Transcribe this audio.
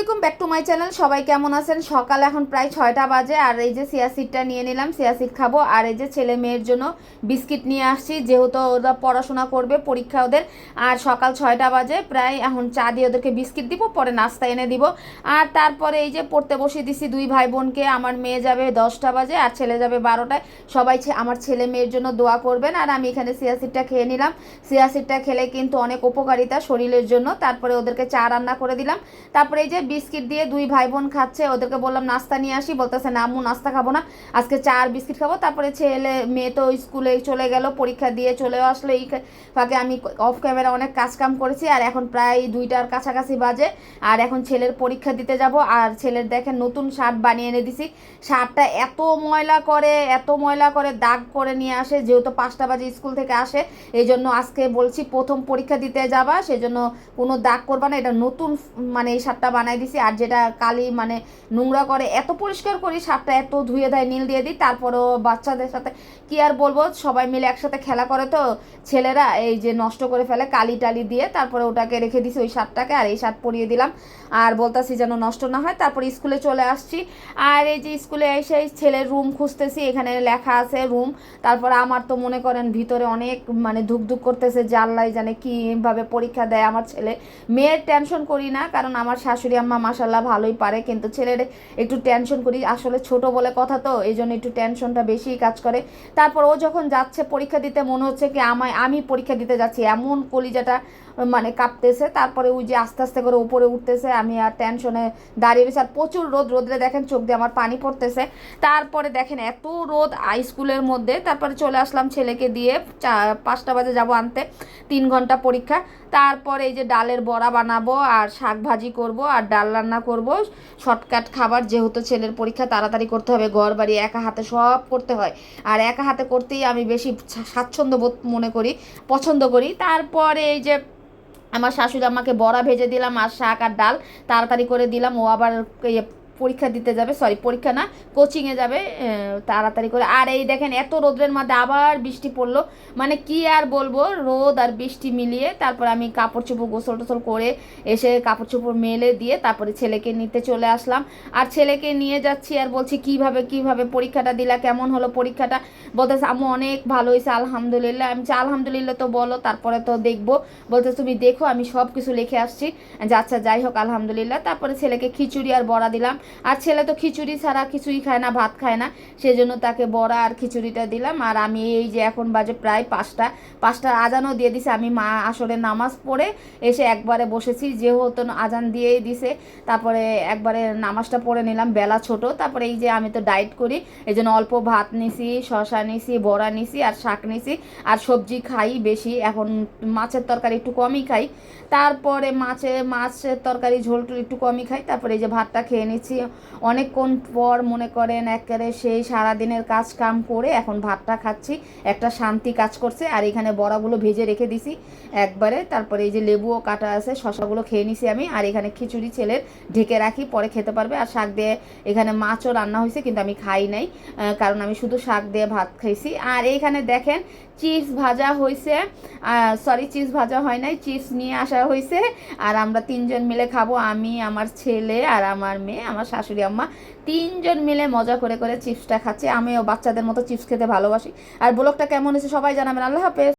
আলাইকুম back to my channel. সবাই কেমন আছেন? সকাল এখন প্রায় ছয়টা বাজে, আর এই যে সিয়াসিডটা নিয়ে নিলাম সিয়াসিড খাব। আর এই যে ছেলে মেয়ের জন্য বিস্কিট নিয়ে আসছি, যেহেতু ওরা পড়াশোনা করবে, পরীক্ষা ওদের। আর সকাল ছয়টা বাজে, প্রায় এখন চা দিয়ে ওদেরকে বিস্কিট দিব, পরে নাস্তা এনে দিব। আর তারপরে এই যে পড়তে বসিয়ে দিছি দুই ভাই বোনকে আমার মেয়ে যাবে দশটা বাজে, আর ছেলে যাবে বারোটায়। সবাই আমার ছেলে মেয়ের জন্য দোয়া করবেন, আর আমি এখানে সিয়াসিডটা খেয়ে নিলাম। সিয়াসিডটা খেলে কিন্তু অনেক উপকারিতা শরীরের জন্য। তারপরে ওদেরকে চা রান্না করে দিলাম। তারপরে এই যে বিস্কিট দিয়ে দুই ভাই বোন খাচ্ছে, ওদেরকে বললাম, নাস্তা নিয়ে আসি। বলতেছে, না, আম্মু, নাস্তা খাব না। আজকে চা আর বিস্কিট খাব। তারপরে ছেলে, মেয়ে তো স্কুলে চলে গেল, পরীক্ষা দিয়ে চলেও আসলো। এই ফাঁকে আমি অফ ক্যামেরা অনেক কাজ কাম করেছি, আর এখন প্রায় দুইটার কাছাকাছি বাজে। আর এখন ছেলের পরীক্ষা দিতে যাব, আর ছেলের দেখেন নতুন শার্ট বানিয়ে এনে দিছি। শার্টটা এত ময়লা করে, এত ময়লা করে দাগ করে নিয়ে আসে, যেহেতু পাঁচটা বাজে স্কুল থেকে আসে। এই জন্য আজকে বলছি, প্রথম পরীক্ষা দিতে যাবা, সেজন্য কোনো দাগ করবা না। এটা নতুন মানে এই শার্টটা বানাই দিছি। আর যেটা কালি মানে নোংরা করে, এত পরিষ্কার করি, সাপটা এত ধুয়ে দেয়, নীল দিয়ে দিই, তারপরও বাচ্চাদের সাথে কি আর বলব, সবাই মিলে একসাথে খেলা করে তো, ছেলেরা এই যে নষ্ট করে ফেলে কালি টালি দিয়ে, তারপরে ওটাকে রেখে দিছি ওই সাপটাকে, আর এই শার্ট পরিয়ে দিলাম। আর বলতাছি যেন নষ্ট না হয়, তারপর স্কুলে চলে আসছি। আর এই যে স্কুলে এসে ছেলের রুম খুঁজতেছি, এখানে লেখা আছে রুম, তারপর আমার তো মনে করেন ভিতরে অনেক মানে ধুক ধুক করতেছে আল্লাহ জানে কীভাবে পরীক্ষা দেয় আমার ছেলে। মেয়ের টেনশন করি না, কারণ আমার শাশুড়ি আম্মা মাসাল্লাহ ভালোই পারে, কিন্তু ছেলের একটু টেনশন করি। আসলে ছোট বলে কথা তো এই জন্য একটু টেনশনটা বেশিই কাজ করে। তারপর ও যখন যাচ্ছে পরীক্ষা দিতে, মনে হচ্ছে কি আমায়, আমি পরীক্ষা দিতে যাচ্ছি। এমন কলিজাটা মানে কাঁপতেছে। তারপরে ওই যে আস্তে আস্তে করে উপরে উঠতেছে। আমি আর টেনশনে দাঁড়িয়ে রয়েছি। আর প্রচুর রোদ রোদরে দেখেন চোখ দিয়ে আমার পানি পড়তেছে। তারপরে দেখেন এত রোদ আই স্কুলের মধ্যে। তারপরে চলে আসলাম ছেলেকে দিয়ে চা, পাঁচটা বাজে যাব আনতে। তিন ঘণ্টা পরীক্ষা। তারপরে এই যে ডালের বড়া বানাবো আর শাক ভাজি করব আর ডাল রান্না করব। শর্টকাট খাবার যেহেতু ছেলের পরীক্ষা, তাড়াতাড়ি করতে হবে। ঘর বাড়ি একা হাতে সব করতে হয়। আর একা হাতে করতেই আমি বেশি স্বা- স্বাচ্ছন্দ্য বোধ মনে করি, পছন্দ করি। তারপরে এই যে আমার শাশুড়ি আমাকে বড়া ভেজে দিলাম আর শাক আর ডাল তাড়াতাড়ি করে দিলাম। ও আবার ইয়ে পরীক্ষা দিতে যাবে সরি পরীক্ষা না কোচিংয়ে যাবে তাড়াতাড়ি করে। আর এই দেখেন, এত রোদ্রের মধ্যে আবার বৃষ্টি পড়ল। মানে কি আর বলব, রোদ আর বৃষ্টি মিলিয়ে তারপর আমি কাপড় চোপড় গোসল টোসল করে এসে কাপড় চোপড় মেলে দিয়ে তারপরে ছেলেকে নিতে চলে আসলাম। আর ছেলেকে নিয়ে যাচ্ছি আর বলছি, কীভাবে কীভাবে পরীক্ষাটা দিলা? কেমন হলো পরীক্ষাটা? বলতেছে আমি অনেক ভালো হয়েছে, আলহামদুলিল্লাহ। আমি আলহামদুলিল্লাহ তো বলো, তারপরে তো দেখব। বলতে তুমি দেখো, আমি সব কিছু লিখে আসছি। আচ্ছা যাই হোক, আলহামদুলিল্লাহ। তারপরে ছেলেকে খিচুড়ি আর বড়া দিলাম। আর ছেলে তো খিচুড়ি ছাড়া কিছুই খায় না, ভাত খায় না। সেজন্য তাকে বড়া আর খিচুড়িটা দিলাম। আর আমি এই যে এখন বাজে প্রায় পাঁচটা পাঁচটা আজানও দিয়ে দিছে। আমি মা আসলে নামাজ পড়ে এসে একবারে বসেছি। যেহেতু আজান দিয়েই দিছে, তারপরে একবারে নামাজটা পড়ে নিলাম, বেলা ছোট। তারপরে এই যে আমি তো ডায়েট করি এই জন্য অল্প ভাত নিছি শশা নিছি, বড়া নিছি আর শাক নিছি। আর সবজি খাই বেশি, এখন মাছের তরকারি একটু কমই খাই। তারপরে মাছে, মাছের তরকারি, ঝোল একটু কমই খাই। তারপরে এই যে ভাতটা খেয়ে নিচ্ছি। অনেকক্ষণ পর মনে করেন একেবারে সেই সারাদিনের কাজ কাম করে এখন ভাতটা খাচ্ছি, একটা শান্তি কাজ করছে, আর এখানে বড়াগুলো ভেজে রেখে দিছি। একবারে তারপরে এই যে লেবুও কাটা আছে, শশাগুলো খেয়ে নিছি আমি, আর এখানে খিচুড়ি ছেলের ঢেকে রাখি, পরে খেতে পারবে। আর শাক দিয়ে এখানে মাছও রান্না হয়েছে, কিন্তু আমি খাই নাই কারণ আমি শুধু শাক দিয়ে ভাত খাইছি। আর এইখানে দেখেন চিপস ভাজা হয়েছে সরি চিপস ভাজা হয় নাই চিপস নিয়ে আসা হয়েছে আর আমরা তিনজন মিলে খাব, আমি, আমার ছেলে আর আমার মেয়ে, আমার শাশুড়ি, আম্মা। তিনজন মিলে মজা করে করে চিপসটা খাচ্ছে। আমিও বাচ্চাদের মতো চিপস খেতে ভালোবাসি। আর ব্লগটা কেমন হয়েছে সবাই জানাবেন। আল্লাহ হাফেজ।